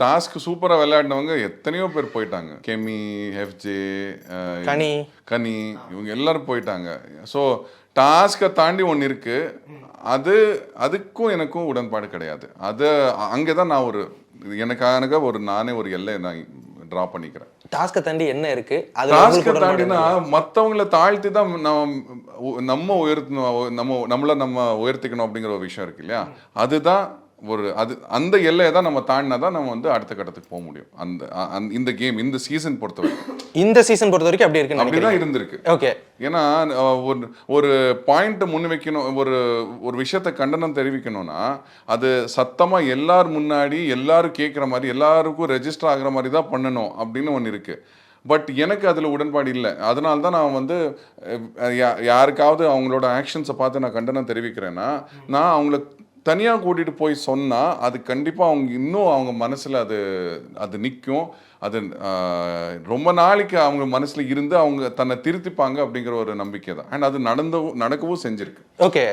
Task சூப்பரா விளையாடினவங்க எத்தனையோ பேர் போயிட்டாங்க. கெமி எஃப்ஜே கனி. கனி இவங்க எல்லாரும் போயிட்டாங்க. ஸோ டாஸ்கை தாண்டி ஒன்று இருக்கு. அது அதுக்கும் எனக்கும் உடன்பாடு கிடையாது. அது அங்கே தான் நான் ஒரு எனக்காக ஒரு நானே ஒரு எல்லை நான் ட்ரா பண்ணிக்கிறேன். டாஸ்கை தாண்டி என்ன இருக்கு? டாஸ்கை தாண்டினா மற்றவங்கள தாழ்த்தி தான் நம்ம நம்ம உயர்த்தணும் நம்ம நம்மள நம்ம உயர்த்திக்கணும் அப்படிங்கிற ஒரு விஷயம் இருக்கு இல்லையா? அதுதான் ஒரு அது அந்த எல்லையை தான் நம்ம தாண்டினா தான் நம்ம வந்து அடுத்த கட்டத்துக்கு போக முடியும். அந்த இந்த கேம் இந்த சீசன் பொறுத்தவரைக்கும் இந்த சீசன் பொறுத்த வரைக்கும் அப்படி இருக்கு அப்படிதான் இருந்திருக்கு. ஓகே ஏன்னா ஒரு ஒரு பாயிண்ட் முன் வைக்கணும் ஒரு ஒரு விஷயத்த கண்டனம் தெரிவிக்கணும்னா அது சத்தமா எல்லார் முன்னாடி எல்லாரும் கேட்குற மாதிரி எல்லாருக்கும் ரெஜிஸ்டர் ஆகுற மாதிரி தான் பண்ணணும் அப்படின்னு ஒன்று இருக்கு. பட் எனக்கு அதில் உடன்பாடு இல்லை. அதனால தான் நான் வந்து யாருக்காவது அவங்களோட ஆக்ஷன்ஸை பார்த்து நான் கண்டனம் தெரிவிக்கிறேன்னா நான் அவங்கள தனியாக கூட்டிகிட்டு போய் சொன்னால் அது கண்டிப்பாக அவங்க இன்னும் அவங்க மனசில் அது அது நிற்கும் அது ரொம்ப நாளைக்கு அவங்க மனசில் இருந்து அவங்க தன்னை திருத்திப்பாங்க அப்படிங்கிற ஒரு நம்பிக்கை தான் அண்ட் அது நடந்தவும் நடக்கவும் செஞ்சிருக்கு. ஓகே